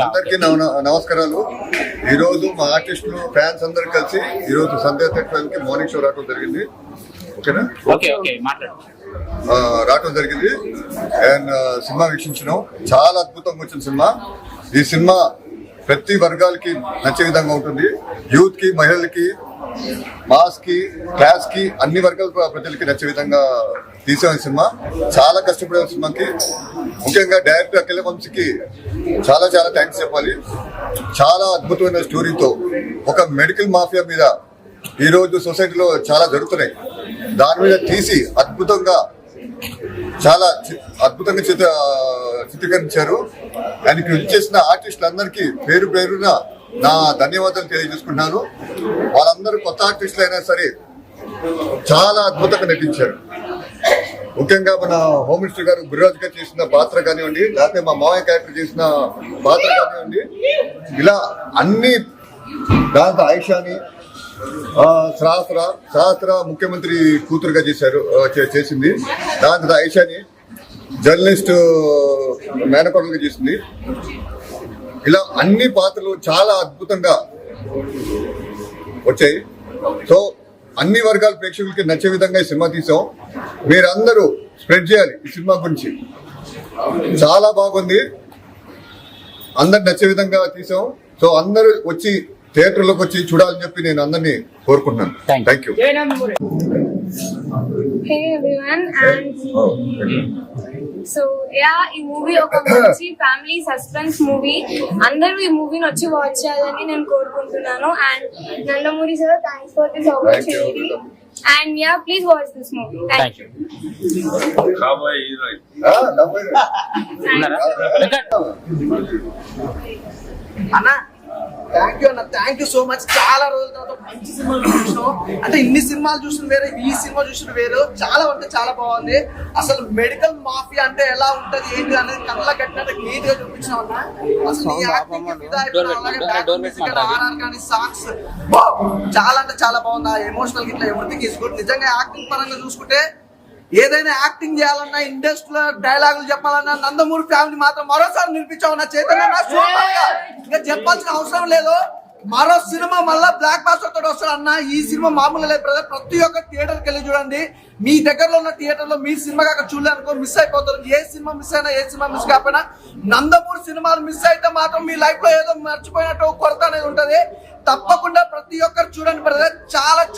అందరికీ నమస్కారాలు. ఈ రోజు మా ఆర్టిస్టులు ఫ్యాన్స్ అందరు కలిసి ఈ రోజు సంధ్యా థియేటర్కి మార్నింగ్ షో రావడం జరిగింది. ఓకేనా? రావటం జరిగింది. అండ్ సినిమా వీక్షించినాం చాలా అద్భుతంగా వచ్చిన సినిమా. ఈ సినిమా ప్రతి వర్గాలకి నచ్చే విధంగా ఉంటుంది. యూత్కి మహిళలకి మాస్కి క్లాస్కి అన్ని వర్గాల ప్ర- ప్రజలకి నచ్చే విధంగా తీసిన సినిమా. చాలా కష్టపడే సినిమాకి. ముఖ్యంగా డైరెక్టర్ అఖిల వంశీకి చాలా చాలా థ్యాంక్స్ చెప్పాలి. చాలా అద్భుతమైన స్టోరీతో ఒక మెడికల్ మాఫియా మీద ఈరోజు సొసైటీలో చాలా జరుగుతున్నాయి. దాని మీద తీసి అద్భుతంగా చాలా అద్భుతంగా చిత్ర చిత్రీకరించారు. దానికి ఇచ్చేసిన ఆర్టిస్టులందరికీ పేరు పేరున నా ధన్యవాదాలు తెలియజేసుకుంటున్నాను. వాళ్ళందరూ కొత్త ఆర్టిస్టులు అయినా సరే చాలా అద్భుతంగా నటించారు. ముఖ్యంగా మన హోమ్ మినిస్టర్ గారు గురురాజు గారు చేసిన పాత్ర కానివ్వండి లేకపోతే మా మావయ్య క్యారెక్టర్ చేసిన పాత్ర కానివ్వండి ఇలా అన్ని దాంతో ఆయిషాని సహస్ర సహస్ర ముఖ్యమంత్రి కూతురుగా చేశారు చేసింది. దాంతో ఆయిషాని జర్నలిస్ట్ మేనకోడలుగా చేసింది. ఇలా అన్ని పాత్రలు చాలా అద్భుతంగా వచ్చాయి. సో అన్ని వర్గాల ప్రేక్షకులకి నచ్చే విధంగా ఈ సినిమా తీసాం. మీరందరూ స్ప్రెడ్ చేయాలి ఈ సినిమా గురించి. చాలా బాగుంది. అందరు నచ్చే విధంగా తీసాం. సో అందరూ వచ్చి థియేటర్లోకి వచ్చి చూడాలని చెప్పి నేను అందరినీ కోరుకుంటున్నాను. Thank you hey everyone and so yeah ఈ మూవీ ఒక మంచి ఫ్యామిలీ సస్పెన్స్ మూవీ అందరూ ఈ మూవీని వచ్చి వాచ్ చేయాలని నేను కోరుకుంటున్నాను. And Nandamuri sir thanks for this opportunity and yeah please watch this movie thank you అన్న థ్యాంక్ యూ అన్న. థ్యాంక్ యూ సో మచ్ చాలా రోజుల తర్వాత మంచి సినిమాలు చూసినాం. అంటే ఇన్ని సినిమాలు చూసిన వేరే ఈ సినిమా చూసిన వేరు. చాలా అంటే చాలా బాగుంది. అసలు మెడికల్ మాఫియా అంటే ఎలా ఉంటది ఏంటి అనేది కళ్ళ కట్టినట్టు నీట్గా చూపించినాం అన్న. అసలు కానీ, సాంగ్స్ చాలా అంటే చాలా బాగుంది. ఆ ఎమోషనల్ ఇట్లా ఎవ్రీథింగ్ గుడ్ నిజంగా యాక్టింగ్ పరంగా చూసుకుంటే ఏదైనా యాక్టింగ్ చేయాలన్నా ఇండస్ట్రీలో డైలాగులు చెప్పాలన్నా నందమూరి ఫ్యామిలీ మాత్రం మరోసారి నిలిపించావు నా చైతన్య సూపర్గా ఇంకా చెప్పాల్సిన అవసరం లేదు. మరో సినిమా మళ్ళా బ్లాక్ బాస్టర్ తోటి వస్తాడు అన్న. ఈ సినిమా మామూలు లేదు బ్రదర్ ప్రతి ఒక్క థియేటర్కి వెళ్ళి చూడండి. మీ దగ్గరలో ఉన్న థియేటర్లో మీ సినిమా కాక చూడలేనుకో మిస్ అయిపోతారు. ఏ సినిమా మిస్ అయినా ఏ సినిమా మిస్ కాకపోయినా నందమూరి సినిమాలు మిస్ అయితే మాత్రం మీ లైఫ్లో ఏదో మర్చిపోయినట్టు కొరత అనేది ఉంటది తప్పకుండా ప్రతి ఒక్కరు చూడండి బ్రదర్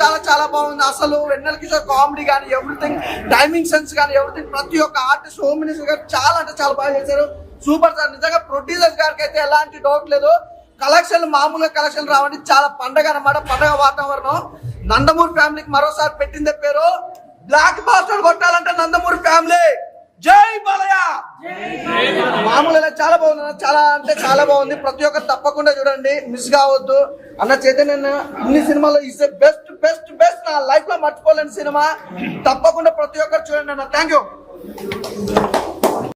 చాలా చాలా బాగుంది. అసలు వెన్నెల కిషోర్ కామెడీ కానీ ఎవ్రీథింగ్ టైమింగ్ సెన్స్ కానీ ఎవ్రీథింగ్ ప్రతి ఒక్క ఆర్టిస్ట్ హోమ్ మినిస్టర్ గారు చాలా అంటే చాలా బాగా చేశారు. సూపర్ సార్ నిజంగా ప్రొడ్యూసర్స్ గారికి అయితే ఎలాంటి డౌట్ లేదు. కలెక్షన్ మామూలుగా కలెక్షన్ రావండి. చాలా పండగ అనమాట పండగ వాతావరణం. నందమూరి ఫ్యామిలీకి మరోసారి పెట్టిందే పేరు. బ్లాక్ బాస్టర్ కొట్టాలంటే నందమూరి ఫ్యామిలీ జై బాలయ్య! మామూలుగా చాలా బాగుంది అన్న. చాలా అంటే చాలా బాగుంది. ప్రతి ఒక్కరు తప్పకుండా చూడండి మిస్ కావద్దు. అన్న చైతన్య అన్న ఇన్ని సినిమాలో ఇస్ బెస్ట్ బెస్ట్ బెస్ట్ నా లైఫ్లో మర్చిపోలేని సినిమా. తప్పకుండా ప్రతి ఒక్కరు చూడండి అన్న. Thank you